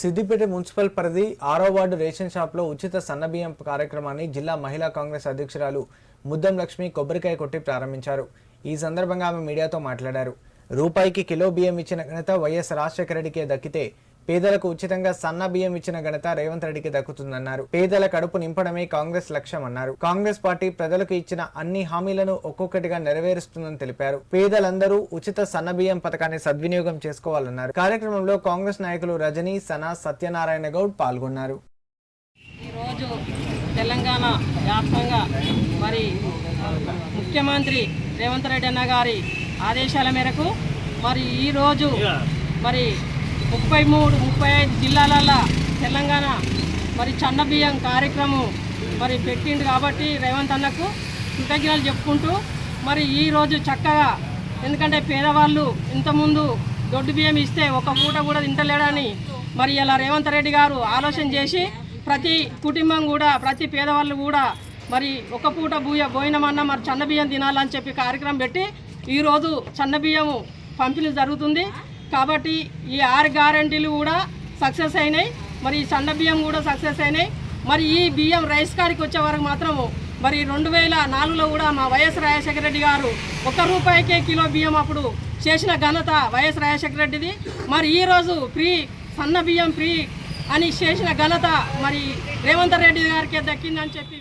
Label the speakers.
Speaker 1: Siddipet municipal పరిధి ఆరో ward ration షాప్లో ఉచిత సన్నబియ్యం కార్యక్రమాన్ని జిల్లా మహిళా కాంగ్రెస్ అధ్యక్షురాలు ముద్దం లక్ష్మి కొబ్బరికాయ కొట్టి ప్రారంభించారు. ఈ సందర్భంగా ఆమె మీడియాతో మాట్లాడారు. రూపాయికి కిలో బియ్యం ఇచ్చిన ఘనత వైఎస్ రాజశేఖర రెడ్డికే దక్కితే పేదలకు ఉచితంగా సన్న బియ్యం ఇచ్చిన ఘనత రేవంత్ రెడ్డికి దక్కుతుందన్నారు. పేదల కడుపు నింపడమే కాంగ్రెస్ లక్ష్యం అన్నారు కాంగ్రెస్ పార్టీ ప్రజలకు ఇచ్చిన అన్ని హామీలను ఒక్కొక్కటిగా నెరవేరుస్తుందని తెలిపారు. పేదలందరూ ఉచిత సన్న బియ్యం పథకాన్ని సద్వినియోగం చేసుకోవాలన్నారు. కార్యక్రమంలో కాంగ్రెస్ నాయకులు రజనీ సనా సత్యనారాయణ గౌడ్ పాల్గొన్నారు.
Speaker 2: ఈరోజు తెలంగాణ వ్యాప్తంగా మరి ముఖ్యమంత్రి రేవంత్ రెడ్డి అన్న గారి ఆదేశాల మేరకు మరి ఈరోజు మరి ముప్పై మూడు ముప్పై ఐదు జిల్లాలల్లో తెలంగాణ మరి చన్నబియ్యం కార్యక్రమం మరి పెట్టిండు కాబట్టి రేవంత్ అన్నకు కృతజ్ఞతలు చెప్పుకుంటూ మరి ఈరోజు చక్కగా ఎందుకంటే పేదవాళ్ళు ఇంతకుముందు దొడ్డు బియ్యం ఇస్తే ఒక పూట కూడా తింటలేడని మరి ఇలా రేవంత్ రెడ్డి గారు ఆలోచన చేసి ప్రతి కుటుంబం కూడా ప్రతి పేదవాళ్ళు కూడా మరి ఒక పూట బూయ భోజనమన్నా మరి చన్నబియ్యం తినాలని చెప్పి కార్యక్రమం పెట్టి ఈరోజు చన్నబియ్యము పంపిణీ జరుగుతుంది. కాబట్టి ఈ ఆరు గ్యారంటీలు కూడా సక్సెస్ అయినాయి. మరి ఈ సన్న బియ్యం కూడా సక్సెస్ అయినాయి. మరి ఈ బియ్యం రైస్ కాడికి వచ్చే వరకు మాత్రము మరి రెండు వేల నాలుగులో కూడా మా వైఎస్ రాజశేఖర రెడ్డి గారు ఒక్క రూపాయికే కిలో బియ్యం అప్పుడు చేసిన ఘనత వైఎస్ రాజశేఖర రెడ్డిది. మరి ఈరోజు ఫ్రీ సన్న బియ్యం ఫ్రీ అని చేసిన ఘనత మరి రేవంత్ రెడ్డి గారికి దక్కిందని చెప్పి